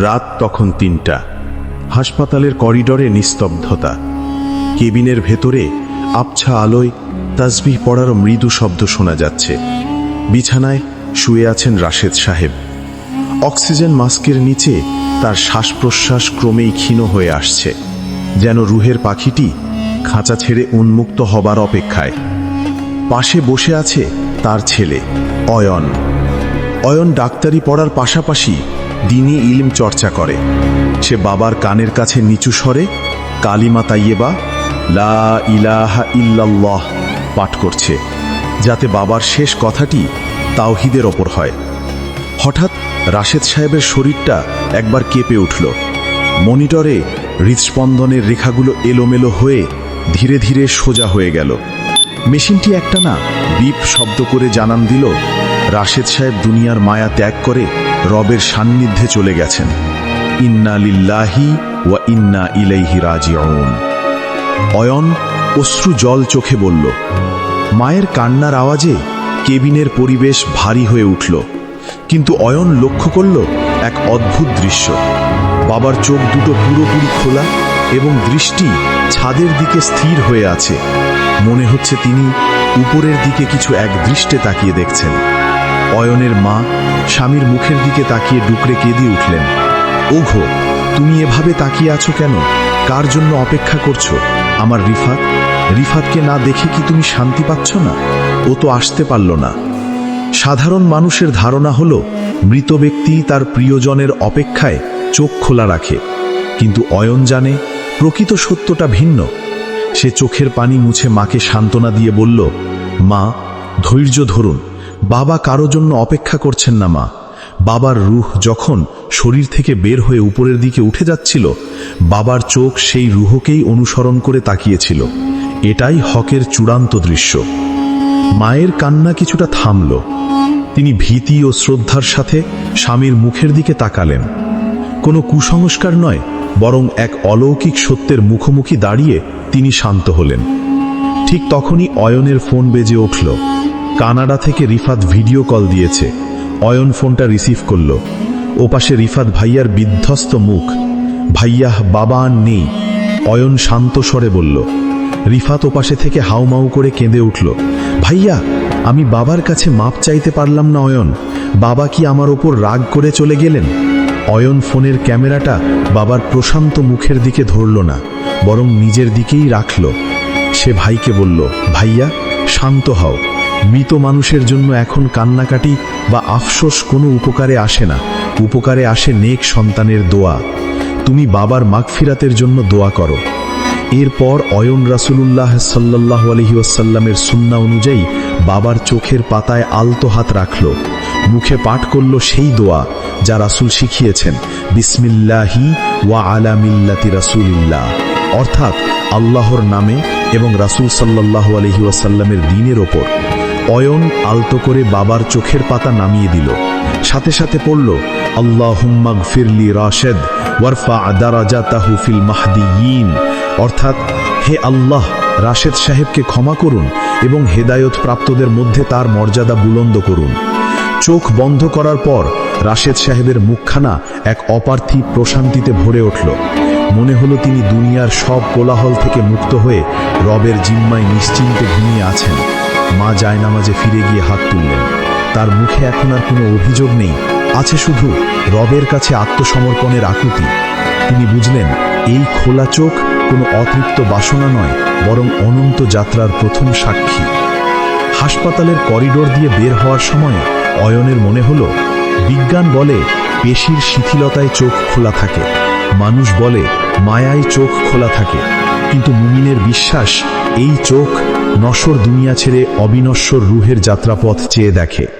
রাত তখন তিনটা। হাসপাতালের করিডরে নিস্তব্ধতা। কেবিনের ভেতরে আবছা আলোয় তাসবিহ পড়ার মৃদু শব্দ শোনা যাচ্ছে। বিছানায় শুয়ে আছেন রাশেদ সাহেব। অক্সিজেন মাস্কের নিচে তার শ্বাস প্রশ্বাস ক্রমেই ক্ষীণ হয়ে আসছে, যেন রুহের পাখিটি খাঁচা ছেড়ে উন্মুক্ত হবার অপেক্ষায়। পাশে বসে আছে তার ছেলে, অয়ন। অয়ন ডাক্তারি পড়ার পাশাপাশি দিনই ইলম চর্চা করে। সে বাবার কানের কাছে নিচু স্বরে, কালিমা তাইয়েবা, লা ইলাহা ইল্লাল্লাহ পাঠ করছে, যাতে বাবার শেষ কথাটি তাওহিদের ওপর হয়। হঠাৎ রাশেদ সাহেবের শরীরটা একবার কেঁপে উঠল। মনিটরে হৃদস্পন্দনের রেখাগুলো এলোমেলো হয়ে ধীরে ধীরে সোজা হয়ে গেল। মেশিনটি একটা না বিপ শব্দ করে জানান দিল রাশেদ সাহেব দুনিয়ার মায়া ত্যাগ করে রবের সান্নিধ্যে চলে গেছেন। ইন্না লিল্লাহি ওয়া ইন্না ইলাইহি রাজিউন। অয়ন অশ্রু জল চোখে বলল, মায়ের কান্নার আওয়াজে কেবিনের পরিবেশ ভারী হয়ে উঠল। কিন্তু অয়ন লক্ষ্য করল এক অদ্ভুত দৃশ্য। বাবার চোখ দুটো পুরোপুরি খোলা এবং দৃষ্টি ছাদের দিকে স্থির হয়ে আছে। মনে হচ্ছে তিনি উপরের দিকে কিছু এক দৃষ্টে তাকিয়ে দেখছেন। অয়নের মা স্বামীর মুখের দিকে তাকিয়ে ডুকরে কেঁদে উঠলেন। ওঘো তুমি এভাবে তাকিয়ে আছো কেন? কার জন্য অপেক্ষা করছ? আমার রিফাত, রিফাতকে না দেখে কি তুমি শান্তি পাচ্ছ না? ও তো আসতে পারল না। সাধারণ মানুষের ধারণা হলো, মৃত ব্যক্তি তার প্রিয়জনের অপেক্ষায় চোখ খোলা রাখে। কিন্তু অয়ন জানে, প্রকৃত সত্যটা ভিন্ন। সে চোখের পানি মুছে মাকে সান্ত্বনা দিয়ে বলল, মা, ধৈর্য ধরুন। বাবা কারও জন্য অপেক্ষা করছেন না মা। বাবার রুহ যখন শরীর থেকে বের হয়ে উপরের দিকে উঠে যাচ্ছিল, বাবার চোখ সেই রুহকেই অনুসরণ করে তাকিয়েছিল। এটাই হকের চূড়ান্ত দৃশ্য। মায়ের কান্না কিছুটা থামল। তিনি ভীতি ও শ্রদ্ধার সাথে স্বামীর মুখের দিকে তাকালেন। কোনো কুসংস্কার নয়, বরং এক অলৌকিক সত্যের মুখোমুখি দাঁড়িয়ে তিনি শান্ত হলেন। ঠিক তখনই অয়নের ফোন বেজে উঠল। কানাডা থেকে রিফাত ভিডিও কল দিয়েছে। অয়ন ফোনটা রিসিভ করল। ওপাশে রিফাত ভাইয়ার বিধ্বস্ত মুখ। ভাইয়া বাবা আর নেই। অয়ন শান্ত স্বরে বলল। রিফাত ওপাশে থেকে হাউমাউ করে কেঁদে উঠল। ভাইয়া, আমি বাবার কাছে মাপ চাইতে পারলাম না অয়ন। বাবা কি আমার ওপর রাগ করে চলে গেলেন? অয়ন ফোনের ক্যামেরাটা বাবার প্রশান্ত মুখের দিকে ধরল না, বরং নিজের দিকেই রাখল। সে ভাইকে বলল, ভাইয়া, শান্ত হও। মৃত মানুষের জন্য এখন কান্নাকাটি বা আফসোস কোনো উপকারে আসে না। উপকারে আসে নেক সন্তানের দোয়া। তুমি বাবার মাগফিরাতের জন্য দোয়া করো। এরপর অয়ন রাসুলুল্লাহ সাল্লাহ আলহি ওয়াসাল্লামের সুন্না অনুযায়ী বাবার চোখের পাতায় আলতো হাত রাখল। মুখে পাঠ করল সেই দোয়া যা রাসুল শিখিয়েছেন, বিসমিল্লাহি ওয়া আলা মিল্লাতি রাসুলিল্লাহ। অর্থাৎ আল্লাহর নামে এবং রাসুল সাল্লাহ আলহি ওয়াসাল্লামের দিনের ওপর। অয়ন আলতো করে বাবার চোখের পাতা নামিয়ে দিল। সাথে সাথে পড়ল আল্লাহুম্মাগ ফিরলি রাশেদ, ওয়ারফা দারাজা তাহু ফিল মাহদিয়িন। অর্থাৎ, হে আল্লাহ, রাশেদ সাহেবকে ক্ষমা করুন এবং হেদায়ত প্রাপ্তদের মধ্যে তার মর্যাদা বুলন্দ করুন। চোখ বন্ধ করার পর রাশেদ সাহেবের মুখখানা এক অপার্থিব প্রশান্তিতে ভরে উঠল। মনে হলো তিনি দুনিয়ার সব কোলাহল থেকে মুক্ত হয়ে রবের জিম্মায় নিশ্চিন্তে ঘুমিয়ে আছেন। মা জায়নামাজে ফিরে গিয়ে হাত তুললেন। তার মুখে এখন আর কোনো অভিযোগ নেই। আছে শুধু রবের কাছে আত্মসমর্পণের আকুতি। তিনি বুঝলেন, এই খোলা চোখ কোনো অতৃপ্ত বাসনা নয়, বরং অনন্ত যাত্রার প্রথম সাক্ষী। হাসপাতালের করিডোর দিয়ে বের হওয়ার সময় অয়নের মনে হলো, বিজ্ঞান বলে পেশির শিথিলতায় চোখ খোলা থাকে। মানুষ বলে, মায়ায় চোখ খোলা থাকে। কিন্তু মুমিনের বিশ্বাস এই চোখ নশ্বর দুনিয়া ছেড়ে অবিনশ্বর রুহের যাত্রাপথ চেয়ে দেখে।